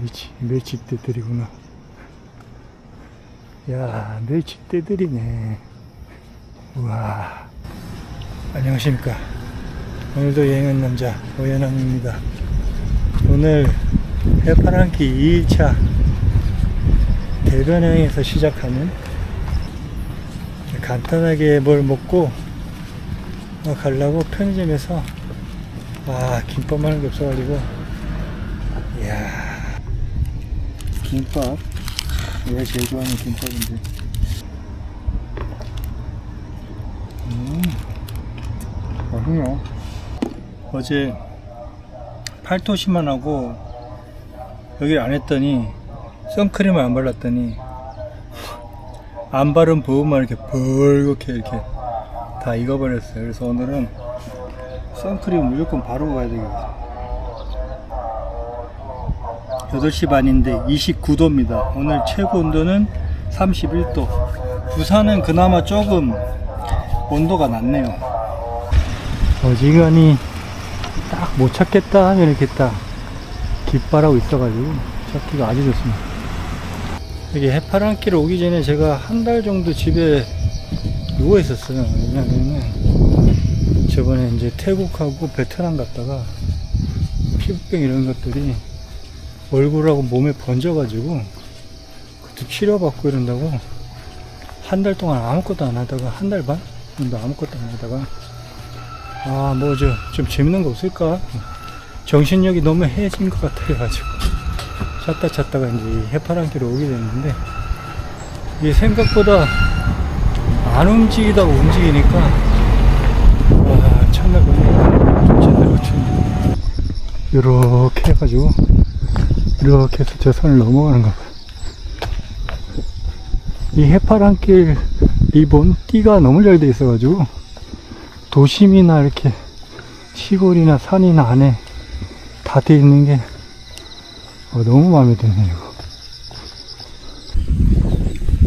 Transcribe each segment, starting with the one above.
멸치, 멸치떼들이구나. 야, 멸치떼들이네. 우와. 안녕하십니까. 오늘도 여행한 남자, 오연왕입니다. 오늘 해파랑키 2일차 대변항에서 시작하는 간단하게 뭘 먹고 어, 가려고 편의점에서 아 김밥 하는 게 없어가지고 이야 김밥 내가 제일 좋아하는 김밥인데 음 맛있네요 어제 팔토시만 하고 여기를 안 했더니 선크림을 안 발랐더니 안 바른 부분만 이렇게 벌겋게 이렇게 다 익어버렸어요. 그래서 오늘은 선크림 무조건 바르고 가야 되겠어요. 8시 반인데 29도입니다. 오늘 최고 온도는 31도. 부산은 그나마 조금 온도가 낮네요. 어지간히 딱 못 찾겠다 하면 이렇게 딱 깃발하고 있어가지고 찾기가 아주 좋습니다. 여기 해파랑길 오기 전에 제가 한 달 정도 집에 누워 있었어요. 왜냐면은 저번에 이제 태국하고 베트남 갔다가 피부병 이런 것들이 얼굴하고 몸에 번져가지고 그것도 치료받고 이런다고 한 달 동안 아무것도 안 하다가 한 달 반 정도 아무것도 안 하다가 아 뭐 저 좀 재밌는 거 없을까? 정신력이 너무 해진 것 같아가지고 찾다 찾다가 이제 해파랑길로 오게 됐는데 이게 생각보다 안 움직이다가 움직이니까 와 참나 보니 제대로 쳤네 이렇게 해가지고 이렇게 해서 저 선을 넘어가는 거봐 이 해파랑길 리본 띠가 너무 잘 돼 있어가지고 도심이나 이렇게 시골이나 산이나 안에 다 돼 있는 게 어, 너무 마음에 드네요.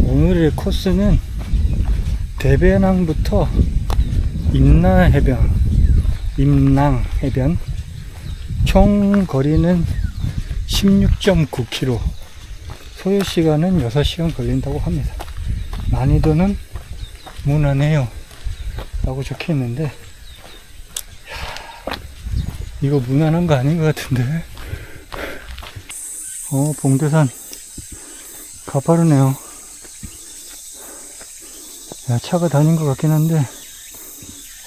오늘의 코스는 대변항부터 임나 해변, 임낭 해변, 총 거리는 16.9km, 소요 시간은 6시간 걸린다고 합니다. 난이도는 무난해요. 라고 적혀 있는데, 이거 무난한 거 아닌 것 같은데. 어, 봉대산. 가파르네요. 야, 차가 다닌 것 같긴 한데,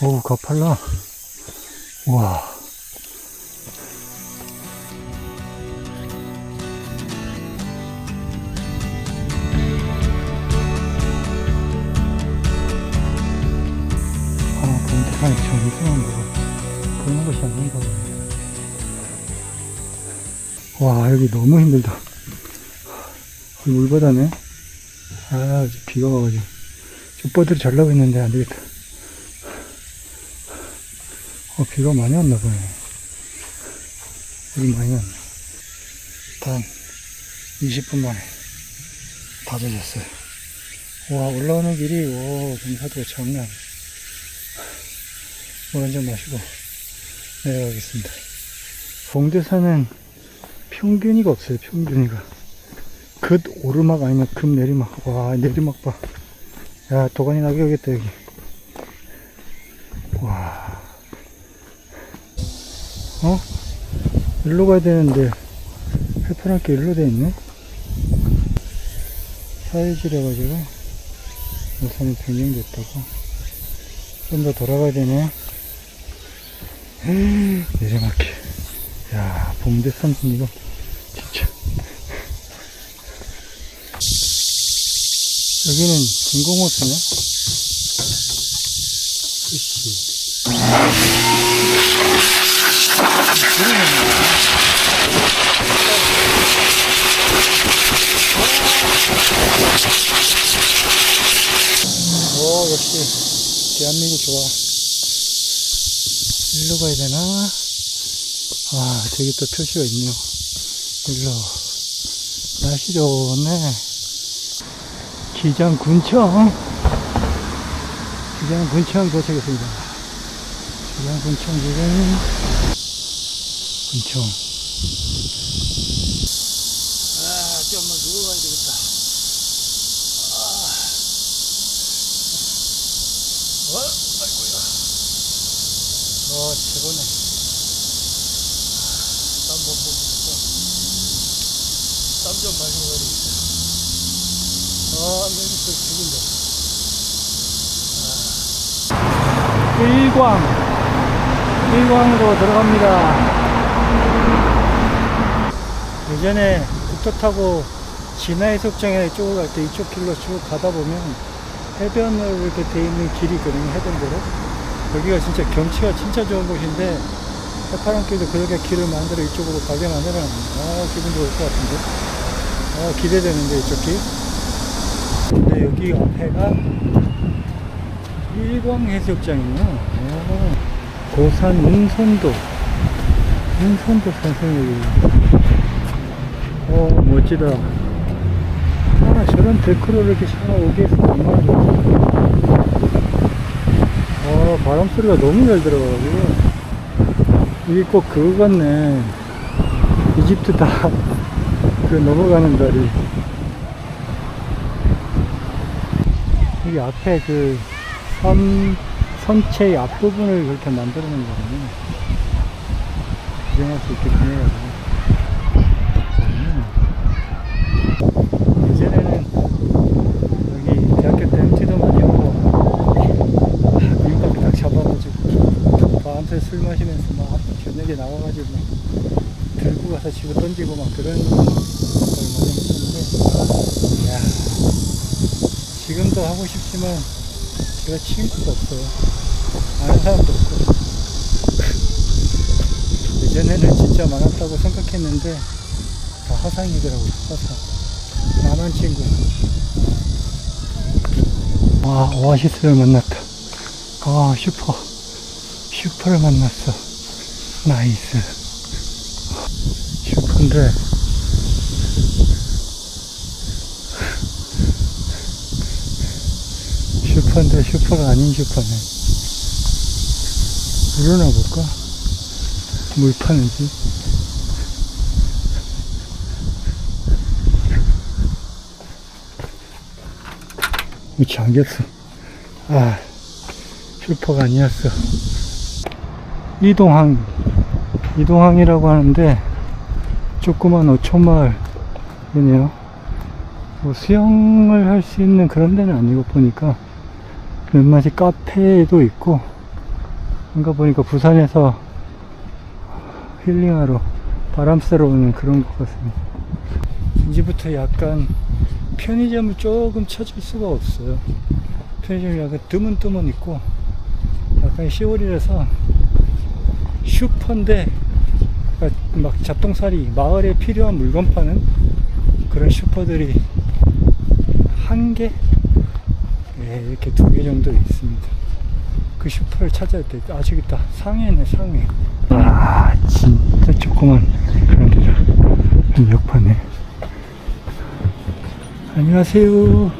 어우, 가팔라. 우와. 와, 여기 너무 힘들다. 물바다네. 아, 비가 와가지고. 족보들이 잘 나고 있는데 안 되겠다. 어, 비가 많이 왔나 보네. 여기 많이 왔네. 단 20분 만에 다 젖었어요. 와, 올라오는 길이, 오, 경사도가 장난. 물 한잔 마시고 내려가겠습니다. 봉대산은 평균이가 없어요, 평균이가. 급 오르막 아니면 급 내리막. 와, 내리막 봐. 야, 도관이 나게 오겠다, 여기. 와. 어? 일로 가야 되는데, 해파랗게 일로 돼 있네? 사회질해가지고, 우선이 변경됐다고. 좀 더 돌아가야 되네. 내리막길. 야, 봉대산 이거, 진짜. 여기는 진공호수네? 그치. 오, 역시, 대한민국 좋아. 일로 가야 되나? 아, 저기 또 표시가 있네요. 일로. 날씨 좋네. 기장군청. 기장군청 도착했습니다. 기장군청 지금, 군청. 밖에 한번 누워 가야 되겠다. 아. 어? 아이고야. 어, 최고네. 땀 bom 보면서 땀 좀 마시고 가야 되겠다. 아, 내리서 죽인다. 아. 일광. 일광으로 들어갑니다. 예전에 국도 타고 진화 해수욕장에 이쪽을 갈때 이쪽 길로 쭉 가다 보면 해변으로 이렇게 돼 있는 길이 있거든요, 해변도로. 여기가 진짜 경치가 진짜 좋은 곳인데, 해파랑길도 그렇게 길을 만들어 이쪽으로 가게 만들어. 아, 기분 좋을 것 같은데. 아, 기대되는데, 이쪽 길. 근데 여기 앞에가 일광해수욕장이에요. 오. 고산 웅선도. 웅선도 산성역이에요. 어, 멋지다. 아, 저런 데크로 이렇게 샤워오게 해서 얼마나 좋아. 어, 바람 소리가 너무 잘 들어가가지고. 이게 꼭 그거 같네. 이집트 다, 그 넘어가는 다리. 여기 앞에 그 선, 선체의 앞부분을 그렇게 만들어 놓은 거군요. 구경할 수 있겠네요. 예전에는 여기 대학교 때 MT도 많이 오고 아, 민박이 딱 잡아가지고 밤새 술 마시면서 막 저녁에 나와가지고 막 들고 가서 집어 던지고 막 그런 걸 많이 했었는데 야 지금도 하고 싶지만 제가 친구도 없어요 아는 사람도 없고 예전에는 진짜 많았다고 생각했는데 다 화상이더라고요 화상 만한 친구. 아, 오아시스를 만났다. 아, 슈퍼. 슈퍼를 만났어. 나이스. 슈퍼인데. 슈퍼인데 슈퍼가 아닌 슈퍼네. 물어나 볼까? 물 파는 지. 위치 안겼어. 아, 슈퍼가 아니었어. 이동항, 이동항이라고 하는데, 조그만 어촌마을이네요. 뭐 수영을 할 수 있는 그런 데는 아니고 보니까, 몇마디 카페도 있고, 뭔가 보니까 부산에서 힐링하러 바람 쐬러 오는 그런 것 같습니다. 이제부터 약간 편의점을 조금 찾을 수가 없어요. 편의점이 약간 드문드문 있고, 약간 시골이라서 슈퍼인데, 그러니까 막 잡동사리, 마을에 필요한 물건 파는 그런 슈퍼들이 한 개? 예, 이렇게 두 개 정도 있습니다. 그 슈퍼를 찾아야 돼. 아, 저기 있다. 상해네, 상해. 아, 진짜 조그만 그런 데다. 역파네. 안녕하세요.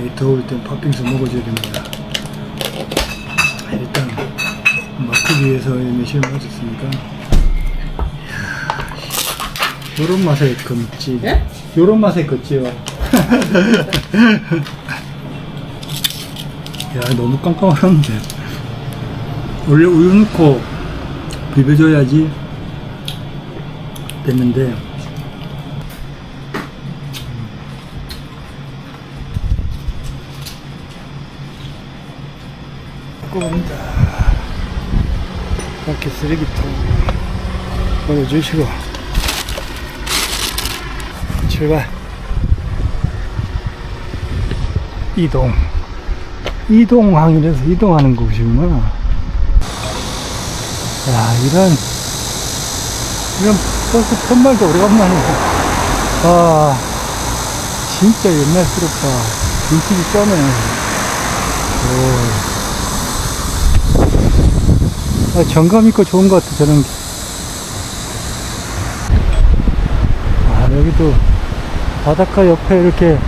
이 더울 땐 팥빙수 먹어줘야 됩니다. 아, 일단 맛보기 위해서 매실 맞았으니까 요런 맛에 걷지. 예? 요런 맛에 걷지요. 야 너무 깜깜한데. 원래 우유 넣고 비벼줘야지 됐는데. 꼼다. 이렇게 쓰레기통 버려주시고 출발. 이동. 이동항이라서 이동하는 곳이구나. 야 이런 이런 버스 편말도 오래간만에 와 진짜 옛날스럽다. 빈티지 쩌네. 오. 아, 정감 있고 좋은 것 같아 저런 게. 아 여기도 바닷가 옆에 이렇게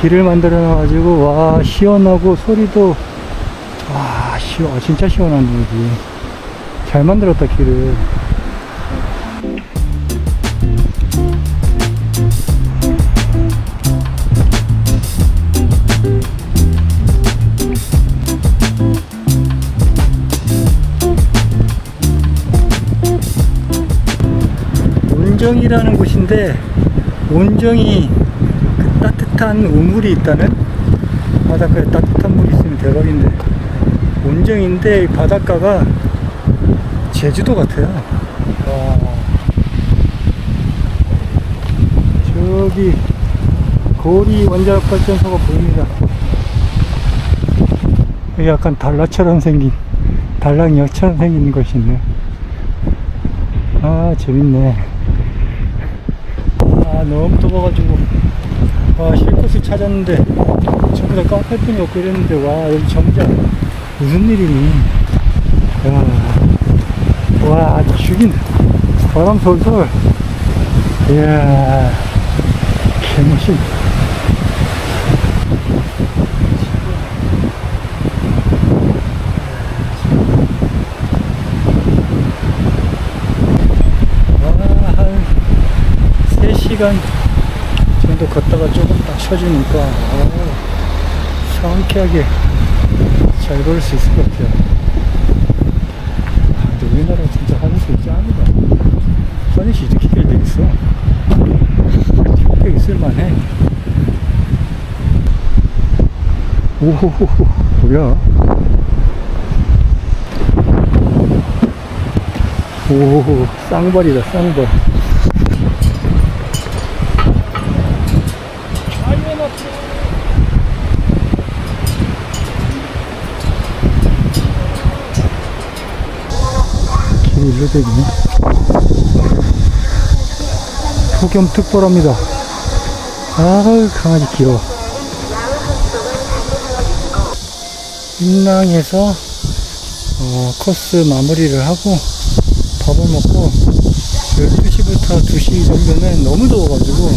길을 만들어 놔가지고 와 시원하고 소리도 와 시원, 진짜 시원한 여기. 잘 만들었다, 길을. 온정이라는 곳인데 온정이 그 따뜻한 우물이 있다는 바닷가에 따뜻한 물이 있으면 대박인데 온정인데 이 바닷가가 제주도 같아요. 와. 저기 고리 원자력 발전소가 보입니다. 약간 달라처럼 생긴 달랑이처럼 생긴 것이 있네 아 재밌네 아 너무 더워가지고. 와 쉴 곳을 찾았는데 전부 다 카페뿐이 없고 이랬는데 와 여기 정작 무슨 일이니? 야, 와 죽인다 바람 솔솔. 이야 개멋있 와한 3 시간 정도 걷다가 조금 딱 쉬어주니까 아, 상쾌하게 잘 걸을 수 있을 것 같아요. 아, 근데 우리나라 진짜 하늘색 짱이다. 하늘이 이렇게 길 되겠어. 이렇게 있을만해. 오호호호, 뭐야? 오, 쌍발이다, 쌍발. 길이 일로 되기네. 폭염 특보랍니다. 아우, 강아지 귀여워. 인랑에서, 어, 코스 마무리를 하고, 밥을 먹고, 12시부터 2시 정도는 너무 더워가지고,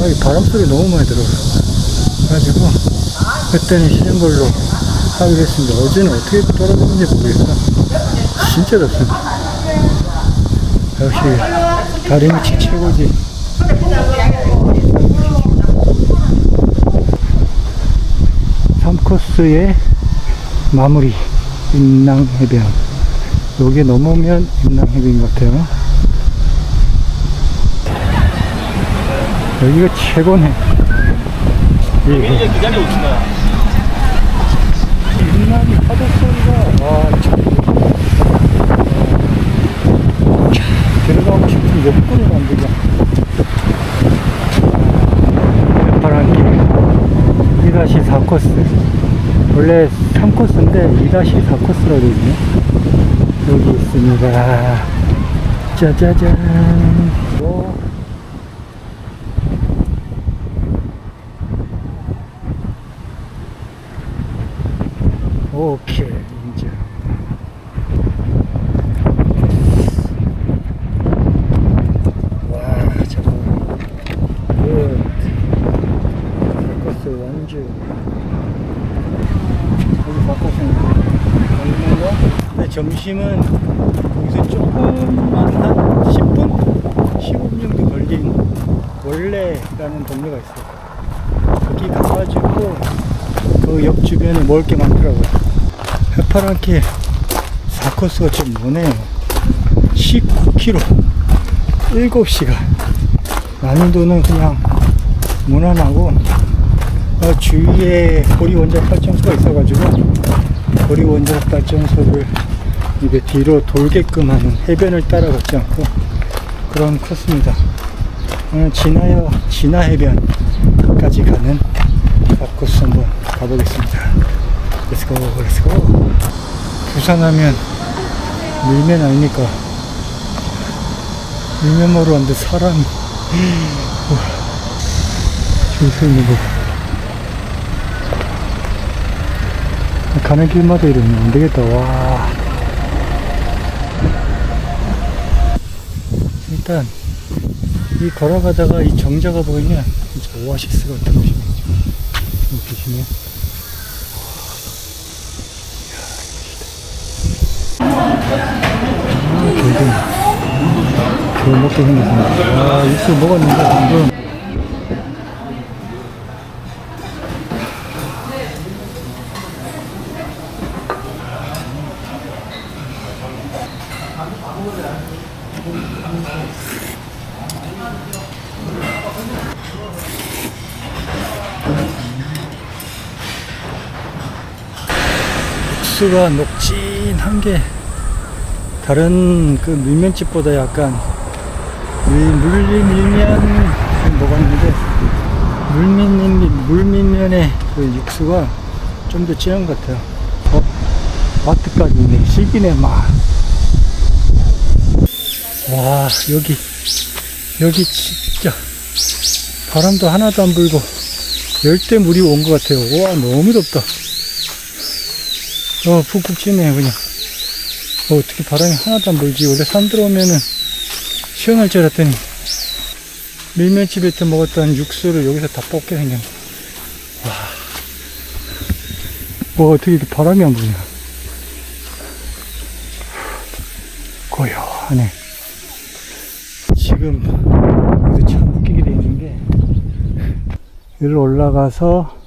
아, 이 바람 소리 너무 많이 들어요. 그래가지고, 그때는 쉬는 걸로 하기로 했습니다. 어제는 어떻게 떨어졌는지 모르겠어. 진짜 덥습니다. 역시 다리미치 최고지. 삼코스의 마무리 인낭해변. 여기에 넘어오면 인낭해변인 것 같아요. 여기가 최고네. 예. 이제 기다리고 있습니다. 인남이 파도 소리가 와 참. 들어가고 싶은 욕구를 만들자. 바람길 2-4 코스. 원래 3코스인데 2-4코스라고 되어 있네. 여기 있습니다. 짜자잔. 오. 오케이, 이제. 와, 잠깐만. 굿. 바코스 원주. 여기 바코스는 먹는 거? 근데 점심은 여기서 조금만 한 10분? 15분 정도 걸린 원래라는 동네가 있어요. 거기 가가지고 그 역 주변에 먹을 게 많더라고요. 해파랑길 4코스가 좀 머네요. 19km, 7시간. 난이도는 그냥 무난하고, 어, 주위에 고리 원자력 발전소가 있어가지고, 고리 원자력 발전소를 이제 뒤로 돌게끔 하는 해변을 따라 걷지 않고, 그런 코스입니다. 오늘 진하여, 진하 해변까지 가는 4코스 한번 가보겠습니다. 렛츠고, 렛츠고. 부산하면 밀면 아닙니까? 밀면으로 왔는데 사람이. 우와. 줄서 있는 거. 봐. 가는 길마다 이러면 안 되겠다, 와. 일단 이 걸어가다가 이 정자가 보이냐 오아시스 같은 곳이네 지금 보시면 아, 골든. 골 먹게 생겼습니다. 아, 육수 먹었는데 방금 육수가 녹진한 게 다른 그 밀면집보다 약간 밀, 물리 밀면 먹었는데 물밀면 물밀면의 그 육수가 좀 더 진한 것 같아요. 어, 마트까지 있네. 실기네 막. 와 여기 여기 진짜 바람도 하나도 안 불고 열대 물이 온 것 같아요. 와 너무 덥다. 어 푹푹 찌네 그냥. 어, 어떻게 바람이 하나도 안 불지? 원래 산 들어오면은 시원할 줄 알았더니 밀면집에 때 먹었던 육수를 여기서 다 뽑게 생겼네. 와. 와, 어떻게 이렇게 바람이 안 부냐. 고요하네. 지금 여기서 참 웃기게 돼 있는 게 여기를 올라가서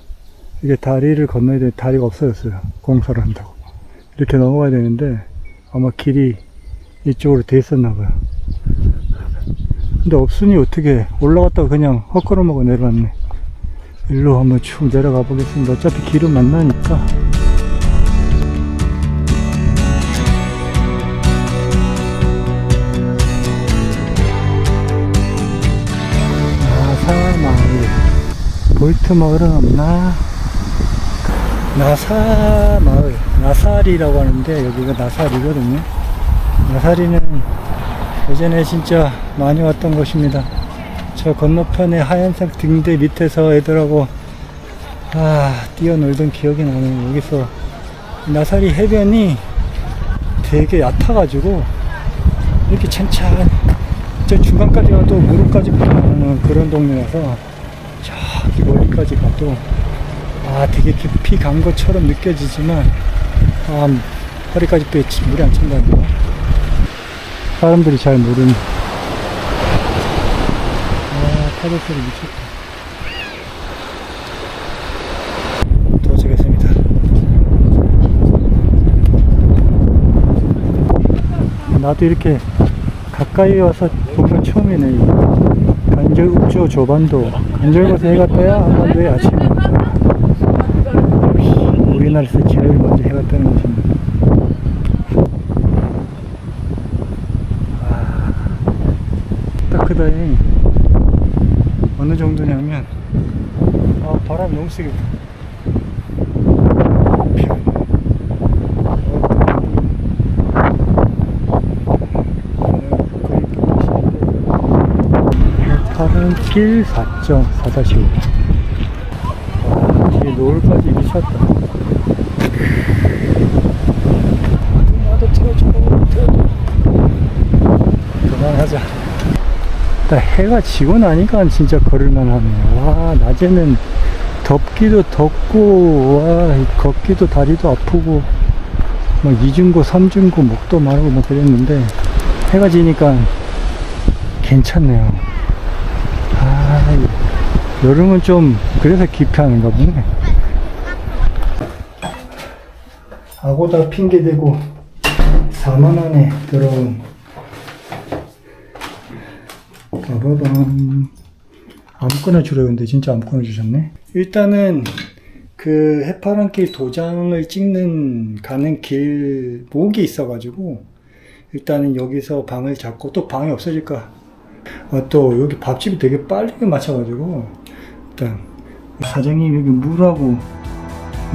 이게 다리를 건너야 돼. 다리가 없어졌어요. 공사를 한다고. 이렇게 넘어가야 되는데 아마 길이 이쪽으로 돼 있었나 봐요. 근데 없으니 어떻게 올라갔다가 그냥 헛걸음하고 내려왔네. 일로 한번 쭉 내려가 보겠습니다. 어차피 길은 만나니까. 마을. 볼트 마을은 없나? 나사 마을. 나사리라고 하는데 여기가 나사리거든요. 나사리는 예전에 진짜 많이 왔던 곳입니다. 저 건너편에 하얀색 등대 밑에서 애들하고 아 뛰어놀던 기억이 나네요. 여기서 나사리 해변이 되게 얕아가지고 이렇게 찬찬 저 중간까지 가도 무릎까지 보이는 그런 동네라서 저기 멀리까지 가도 아 되게 깊이 간 것처럼 느껴지지만 아 허리까지 또 물이 안 찬다는 거 사람들이 잘 모르는. 아 파도 소리 미쳤다. 도착했습니다. 나도 이렇게 가까이 와서 본건 처음이네. 간절 읍조 조반도. 간절곳에 해가 떠야 한반도의 온다 우리나라에서 제일 먼저 해가 뜨는 곳입니다. 딱 크다니 어느 정도냐면 아 바람 너무 세겠다 파란 길 4.4-5와 뒤에 노을까지 미쳤다 나도 태워줘 태워줘 그만하자 딱 해가 지고 나니까 진짜 걸을만 하네. 와, 낮에는 덥기도 덥고, 와, 걷기도 다리도 아프고, 막 이중고, 삼중고, 목도 마르고 뭐 그랬는데, 해가 지니까 괜찮네요. 아, 여름은 좀, 그래서 기피하는가 보네. 아고다 핑계대고, 4만원에 들어온 빠바밤. 아무거나 주려고 했는데 진짜 아무거나 주셨네. 일단은 그 해파랑길 도장을 찍는 가는 길 목이 있어가지고 일단은 여기서 방을 잡고 또 방이 없어질까. 아, 또 여기 밥집이 되게 빨리 맞춰가지고 일단 사장님 여기 물하고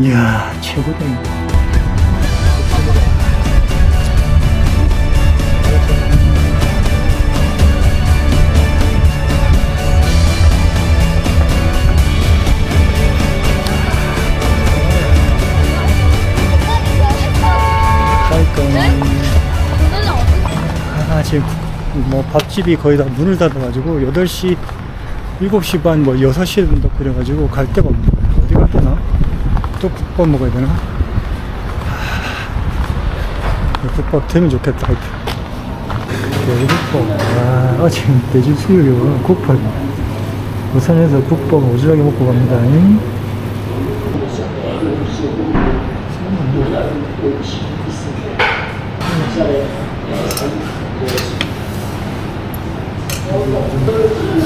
이야 최고다 이거. 지금 뭐 밥집이 거의 다 문을 닫아가지고 8시 7시 반 뭐 6시에 문닫고 그래가지고 갈 데가 없는 거예요 어디 갈 데나? 또 국밥 먹어야 되나? 하, 국밥 되면 좋겠다 하여튼 돼지국밥. 아, 지금 돼지 수육이고, 국밥. 부산에서 국밥 오지하게 먹고 갑니다. 잉? 새우이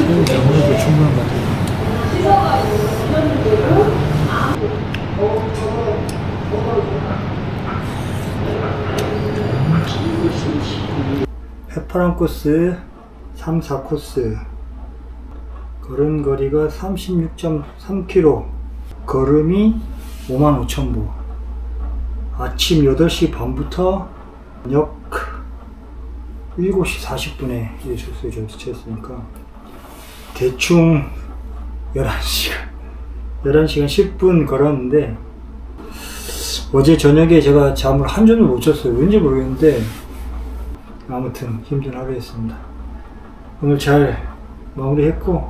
오늘도 충분한 것 같아요. 해파란 코스 3, 4코스 걸음거리가 36.3km 걸음이 55,000보 아침 8시 반부터 역 7시 40분에 이제 출소에 도착했으니까 대충 11시간 11시간 10분 걸었는데 어제 저녁에 제가 잠을 한 점을 못 잤어요 왠지 모르겠는데 아무튼 힘든 하루였습니다. 오늘 잘 마무리했고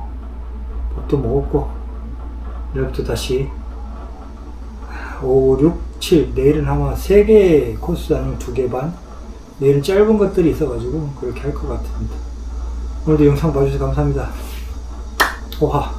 밥도 먹었고 내일부터 다시 5, 6, 7 내일은 아마 3개 코스 아니면 2개 반 내일은 짧은 것들이 있어가지고 그렇게 할 것 같습니다. 오늘도 영상 봐주셔서 감사합니다. 오하